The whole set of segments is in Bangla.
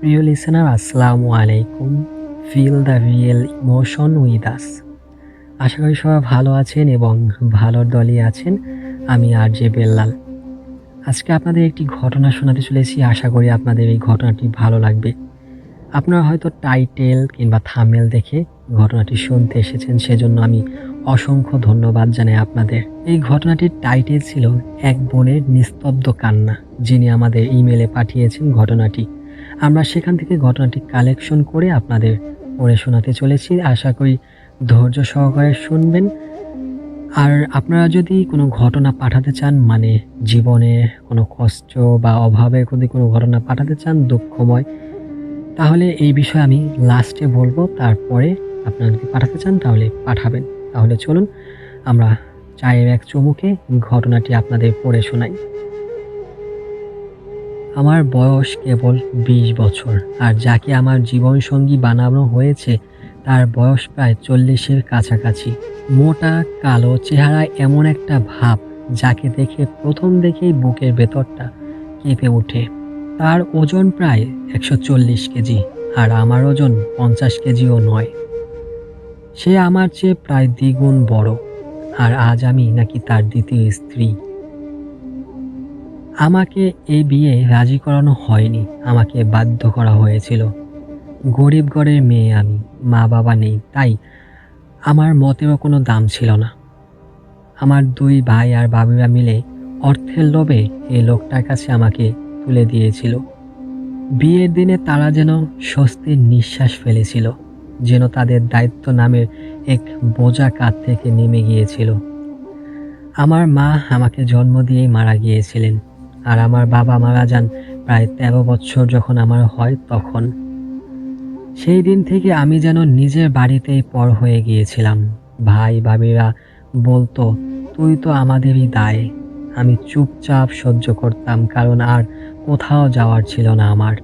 প্রিয় লিসেনার আসসালামু আলাইকুম। Feel the real emotion with us আশা করি সবাই ভালো আছেন এবং ভালোর দলই আছেন। আমি আর জে বেল্লাল। আজকে আপনাদের একটি ঘটনা শোনাতে চলেছি। আশা করি আপনাদের এই ঘটনাটি ভালো লাগবে। আপনারা হয়তো টাইটেল কিংবা থামেল দেখে ঘটনাটি শুনতে এসেছেন। সেজন্য আমি অসংখ্য ধন্যবাদ জানাই আপনাদের। এই ঘটনাটির টাইটেল ছিল, এক বোনের নিস্তব্ধ কান্না যিনি আমাদের ইমেলে পাঠিয়েছেন ঘটনাটি। আমরা সেখান থেকে ঘটনাটি কালেকশন করে আপনাদের পড়ে শোনাতে চলেছি। আশা করি ধৈর্য সহকারে শুনবেন। আর আপনারা যদি কোনো ঘটনা পাঠাতে চান মানে জীবনে কোনো কষ্ট বা অভাবে যদি কোনো ঘটনা পাঠাতে চান, দুঃখময়, তাহলে এই বিষয়ে আমি লাস্টে বলব। তারপরে আপনারা যদি পাঠাতে চান, তাহলে পাঠাবেন। তাহলে চলুন, আমরা চায়ের এক চমুকে ঘটনাটি আপনাদের পড়ে শোনাই। আমার বয়স কেবল বিশ বছর, আর যাকে আমার জীবনসঙ্গী বানানো হয়েছে, তার বয়স প্রায় চল্লিশের কাছাকাছি। মোটা, কালো চেহারায় এমন একটা ভাব, যাকে দেখে প্রথম দেখেই বুকের ভেতরটা কেঁপে ওঠে। তার ওজন প্রায় একশো চল্লিশ কেজি, আর আমার ওজন পঞ্চাশ কেজিও নয়। সে আমার চেয়ে প্রায় দ্বিগুণ বড়, আর আজ আমি নাকি তার দ্বিতীয় স্ত্রী। আমাকে এই বিয়ে রাজি করানো হয়নি, আমাকে বাধ্য করা হয়েছিল। গরিব ঘরের মেয়ে আমি, মা বাবা নেই, তাই আমার মতেরও কোনো দাম ছিল না। আমার দুই ভাই আর বাবিরা মিলে অর্থের লোভে এই লোকটার কাছে আমাকে তুলে দিয়েছিল। বিয়ের দিনে তারা যেন স্বস্তির নিঃশ্বাস ফেলেছিল, যেন তাদের দায়িত্ব নামের এক বোঝা কাঁধ থেকে নেমে গিয়েছিল। আমার মা আমাকে জন্ম দিয়েই মারা গিয়েছিলেন। আর আমার বাবা মারা যান প্রায় তেরো বছর যখন আমার হয় তখন। সেই দিন থেকে আমি যেন নিজের বাড়িতেই পর হয়ে গিয়েছিলাম। ভাই, ভাবিরা বলতো, তুই তো আমাদেরই দায়। আমি চুপচাপ সহ্য করতাম, কারণ আর কোথাও যাওয়ার ছিল না আমার।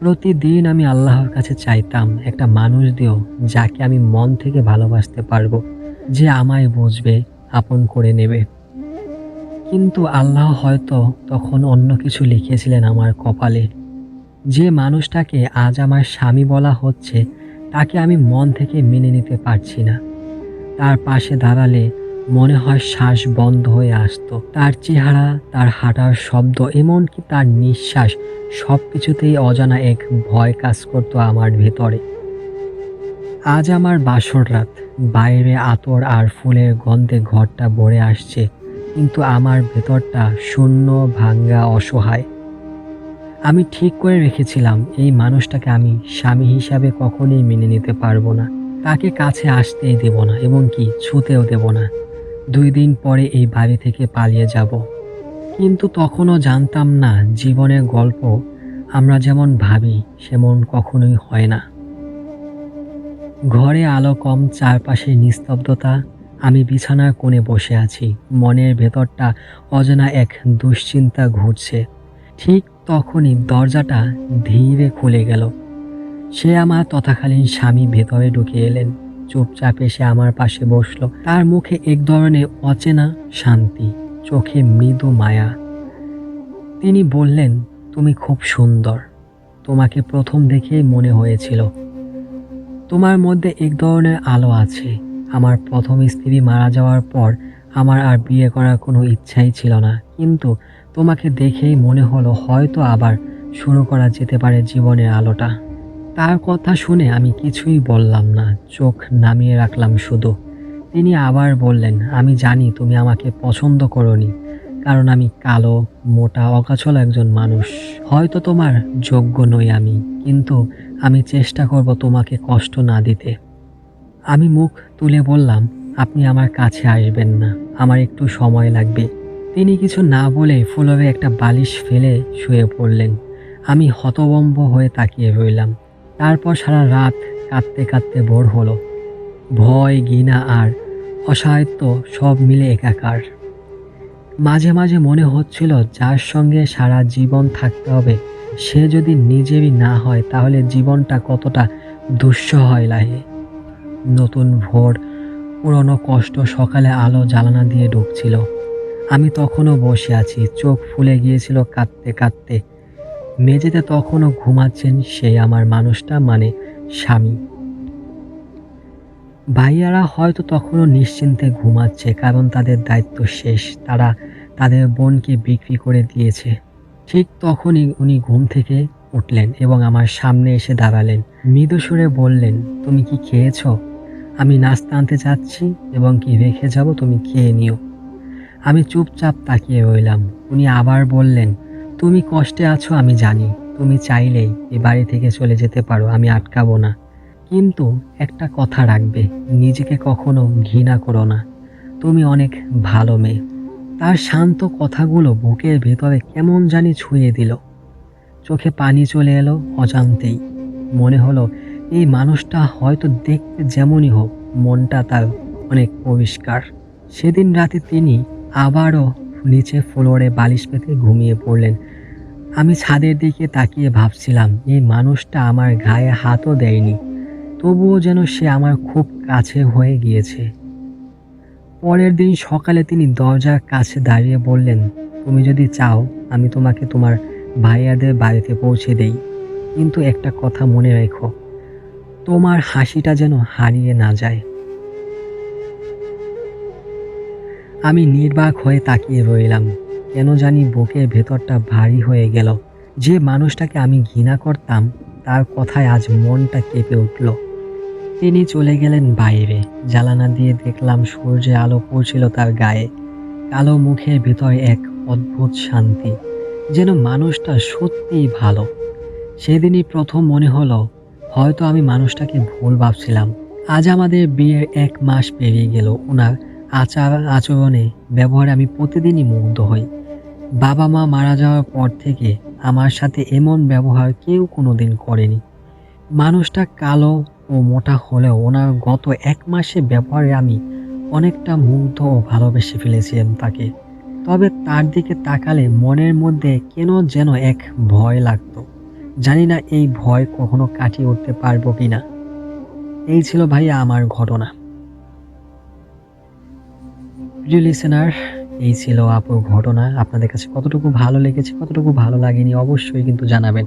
প্রতিদিন আমি আল্লাহর কাছে চাইতাম, একটা মানুষ দিও, যাকে আমি মন থেকে ভালোবাসতে পারব, যে আমায় বুঝবে, আপন করে নেবে। কিন্তু আল্লাহ হয়তো তখন অন্য কিছু লিখেছিলেন আমার কপালে। যে মানুষটাকে আজ আমার স্বামী বলা হচ্ছে, তাকে আমি মন থেকে মেনে নিতে পারছি না। তার পাশে দাঁড়ালে মনে হয় শ্বাস বন্ধ হয়ে আসতো। তার চেহারা, তার হাঁটার শব্দ, এমনকি তার নিঃশ্বাস সব কিছুতেই অজানা এক ভয় কাজ করতো আমার ভেতরে। আজ আমার বাসর রাত, বাইরে আতর আর ফুলের গন্ধে ঘরটা ভরে আসছে। কিন্তু আমার ভেতরটা শূন্য ভাঙ্গা অসহায়। আমি ঠিক করে রেখেছিলাম, এই মানুষটাকে আমি স্বামী হিসাবে কখনোই মেনে নিতে পারব না। তাকে কাছে আসতেই দেব না এবং কি ছুতেও দেব না। দুই দিন পরে এই বাড়ি থেকে পালিয়ে যাব। কিন্তু তখনও জানতাম না, জীবনের গল্প আমরা যেমন ভাবি, সেমন কখনোই হয় না। ঘরে আলো কম, চারপাশে নিস্তব্ধতা আমি বিছানার কোণে বসে আছি। মনের ভেতরটা অজানা এক দুশ্চিন্তা ঘুরছে। ঠিক তখনই দরজাটা ধীরে খুলে গেল। সে আমার তথাকালীন স্বামী ভেতরে ঢুকে এলেন। চুপচাপ এসে আমার পাশে বসল। তার মুখে এক ধরনের অচেনা শান্তি, চোখে মৃদু মায়া। তিনি বললেন, তুমি খুব সুন্দর। তোমাকে প্রথম দেখেই মনে হয়েছিল। তোমার মধ্যে এক ধরনের আলো আছে। আমার প্রথম স্ত্রী মারা যাওয়ার পর আমার আর বিয়ে করার কোনো ইচ্ছাই ছিল না। কিন্তু তোমাকে দেখেই মনে হলো হয়তো আবার শুরু করা যেতে পারে জীবনের আলোটা। তার কথা শুনে আমি কিছুই বললাম না, চোখ নামিয়ে রাখলাম শুধু। তিনি আবার বললেন, আমি জানি তুমি আমাকে পছন্দ করনি, কারণ আমি কালো, মোটা, অকাছল একজন মানুষ। হয়তো তোমার যোগ্য নই আমি, কিন্তু আমি চেষ্টা করব তোমাকে কষ্ট না দিতে। আমি মুখ তুলে বললাম, আপনি আমার কাছে আসবেন না, আমার একটু সময় লাগবে। তিনি কিছু না বলে ফুলবে একটা বালিশ ফেলে শুয়ে পড়লেন। আমি হতবম্ব হয়ে তাকিয়ে রইলাম। তারপর সারা রাত কাঁদতে কাঁদতে ভোর হলো। ভয়, ঘৃণা আর অসহায়ত্ব সব মিলে একাকার। মাঝে মাঝে মনে হচ্ছিল যার সঙ্গে সারা জীবন থাকতে হবে, সে যদি নিজেরই না হয়, তাহলে জীবনটা কতটা দুঃসহ হয় লাগে। নতুন ভোর, পুরনো কষ্ট সকালে আলো জ্বালানা দিয়ে ঢুকছিল আমি তখনও বসে আছি, চোখ ফুলে গিয়েছিল কাঁদতে কাঁদতে। মেঝেতে তখনও ঘুমাচ্ছেন সেই আমার মানুষটা মানে স্বামী। ভাইয়ারা হয়তো তখনও নিশ্চিন্তে ঘুমাচ্ছে, কারণ তাদের দায়িত্ব শেষ। তারা তাদের বোনকে বিক্রি করে দিয়েছে। ঠিক তখনই উনি ঘুম থেকে উঠলেন এবং আমার সামনে এসে দাঁড়ালেন। মৃদু সুরে বললেন, তুমি কি খেয়েছো? আমি নাস্তা আনতে চাচ্ছি এবং কি রেখে যাব তুমি খেয়ে নিও। আমি চুপচাপ তাকিয়ে রইলাম। উনি আবার বললেন, তুমি কষ্টে আছো, আমি জানি। তুমি চাইলেই এ বাড়ি থেকে চলে যেতে পারো, আমি আটকাবো না। কিন্তু একটা কথা রাখবে, নিজেকে কখনো ঘৃণা করো না। তুমি অনেক ভালো মেয়ে। তার শান্ত কথাগুলো বুকের ভেতরে কেমন জানি ছুঁয়ে দিল। চোখে পানি চলে এলো অজান্তেই। মনে হলো এই মানুষটা হয়তো দেখতে যেমনই হোক মনটা তার অনেক পরিষ্কার। সেদিন রাতে তিনি আবারও নিচে ফ্লোরে বালিশ পেতে ঘুমিয়ে পড়লেন। আমি ছাদের দিকে তাকিয়ে ভাবছিলাম, এই মানুষটা আমার গায়ে হাতও দেয়নি, তবুও যেন সে আমার খুব কাছে হয়ে গিয়েছে। পরের দিন সকালে তিনি দরজার কাছে দাঁড়িয়ে বললেন, তুমি যদি চাও, আমি তোমাকে তোমার ভাইয়াদের বাড়িতে পৌঁছে দেই। কিন্তু একটা কথা মনে রেখো তোমার হাসিটা যেন হারিয়ে না যায়। আমি নির্বাক হয়ে তাকিয়ে রইলাম, কেন জানি বুকের ভেতরটা ভারী হয়ে গেল। যে মানুষটাকে আমি ঘৃণা করতাম, তার কথায় আজ মনটা কেঁপে উঠল। তিনি চলে গেলেন বাইরে, জ্বালানা দিয়ে দেখলাম সূর্যের আলো পড়ছিল তার গায়ে। কালো মুখের ভিতরে এক অদ্ভুত শান্তি, যেন মানুষটা সত্যিই ভালো। সেদিনই প্রথম মনে হলো হয়তো আমি মানুষটাকে ভুল ভাবছিলাম। আজ আমাদের বিয়ের এক মাস পেরিয়ে গেল। ওনার আচার আচরণে ব্যবহারে আমি প্রতিদিনই মুগ্ধ হই। বাবা মা মারা যাওয়ার পর থেকে আমার সাথে এমন ব্যবহার কেউ কোনো দিন করেনি। মানুষটা কালো ও মোটা হলেও ওনার গত এক মাসে ব্যবহারে আমি অনেকটা মুগ্ধ ও ভালোবেসে ফেলেছিলাম তাকে। তবে তার দিকে তাকালে মনের মধ্যে কেন যেন এক ভয় লাগতো। জানি না এই ভয় কখনো কাটিয়ে উঠতে পারব কি না এই ছিল ভাইয়া আমার ঘটনা। প্রিয় লিসেনার এই ছিল আপুর ঘটনা। আপনাদের কাছে কতটুকু ভালো লেগেছে, কতটুকু ভালো লাগেনি অবশ্যই কিন্তু জানাবেন।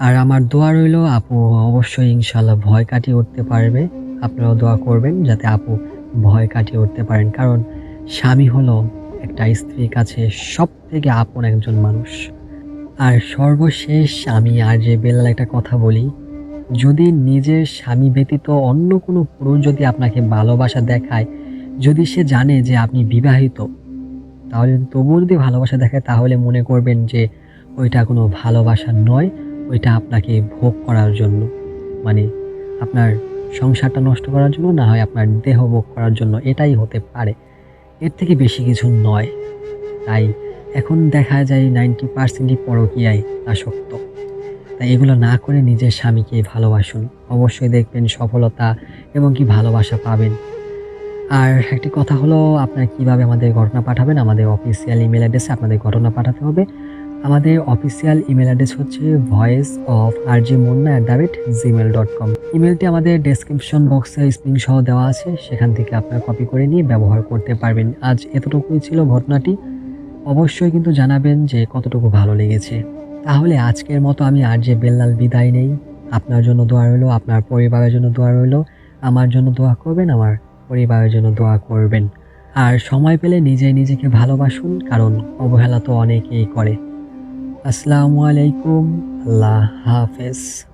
আর আমার দোয়া রইল, আপু অবশ্যই ইনশাল্লাহ ভয় কাটিয়ে উঠতে পারবে। আপনারাও দোয়া করবেন যাতে আপু ভয় কাটিয়ে উঠতে পারেন। কারণ স্বামী হলো একটা স্ত্রীর কাছে সব থেকে আপন একজন মানুষ। আর সর্বশেষ আমি আর যে বেলাল একটা কথা বলি, যদি নিজের স্বামী ব্যতীত অন্য কোনো পুরুষ যদি আপনাকে ভালোবাসা দেখায়, যদি সে জানে যে আপনি বিবাহিত, তাহলে তবুও যদি ভালোবাসা দেখায়, তাহলে মনে করবেন যে ওইটা কোনো ভালোবাসা নয়, ওইটা আপনাকে ভোগ করার জন্য। মানে আপনার সংসারটা নষ্ট করার জন্য না হয় আপনার দেহ ভোগ করার জন্য, এটাই হতে পারে। এর থেকে বেশি কিছু নয়। তাই এখন দেখা যায় নাইনটি পার্সেন্টই পরকীয়ায় আসক্ত। তাই এগুলো না করে নিজের স্বামীকে ভালোবাসুন। অবশ্যই দেখবেন সফলতা এবং কি ভালোবাসা পাবেন। আর একটি কথা হলো, আপনারা কীভাবে আমাদের ঘটনা পাঠাবেন? আমাদের অফিসিয়াল ইমেল অ্যাড্রেসে আপনাদের ঘটনা পাঠাতে হবে। আমাদের অফিসিয়াল ইমেল অ্যাড্রেস হচ্ছে voice of R G Munna at the rate Gmail dot com ইমেলটি আমাদের ডেসক্রিপশন বক্সে স্ক্রিন সহ দেওয়া আছে। সেখান থেকে আপনারা কপি করে নিয়ে ব্যবহার করতে পারবেন। আজ এতটুকুই ছিল ঘটনাটি। অবশ্যই কিন্তু জানাবেন যে কতটুকু ভালো লেগেছে। তাহলে আজকের মতো আমি আর যে বেল্লাল বিদায় নেই, আপনার জন্য দোয়া রইল, আপনার পরিবারের জন্য দোয়া রইল, আমার জন্য দোয়া করবেন, আমার পরিবারের জন্য দোয়া করবেন। আর সময় পেলে নিজে নিজেকে ভালোবাসুন, কারণ অবহেলা তো অনেকেই করে। আসসালামু আলাইকুম, আল্লাহ হাফেজ।